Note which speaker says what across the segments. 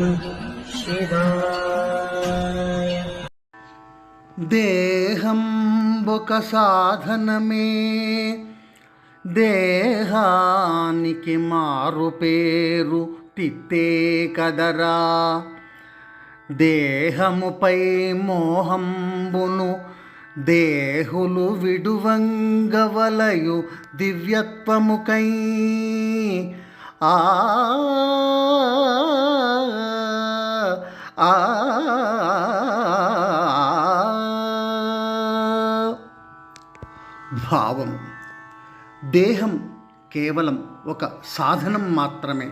Speaker 1: శివాయ
Speaker 2: దేహం ఒక సాధనమే దేహానికి మారు పేరు తిత్తే కదరా. దేహముపై మోహంబును దేహులు విడువంగవలయు దివ్యత్వముకై. ఆ భావం. దేహం కేవలం ఒక సాధనం మాత్రమే.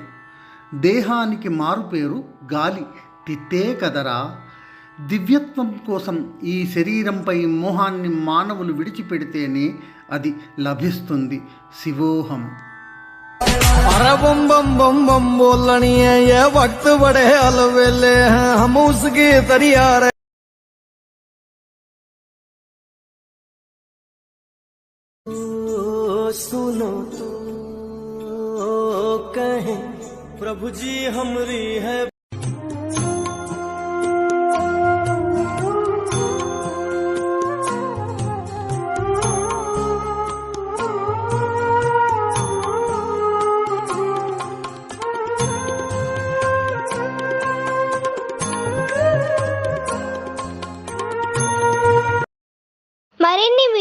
Speaker 2: దేహానికి మారుపేరు గాలి. తిత్తే కదరా. దివ్యత్వం కోసం ఈ శరీరంపై మోహాన్ని మానవులు విడిచిపెడితేనే అది లభిస్తుంది. శివోహం.
Speaker 3: बम बम बम बम बोलनी है ये वक्त बड़े अलवेले हैं हम उसके तरिया रहे
Speaker 1: सुनो तो कहें प्रभु जी हमरी है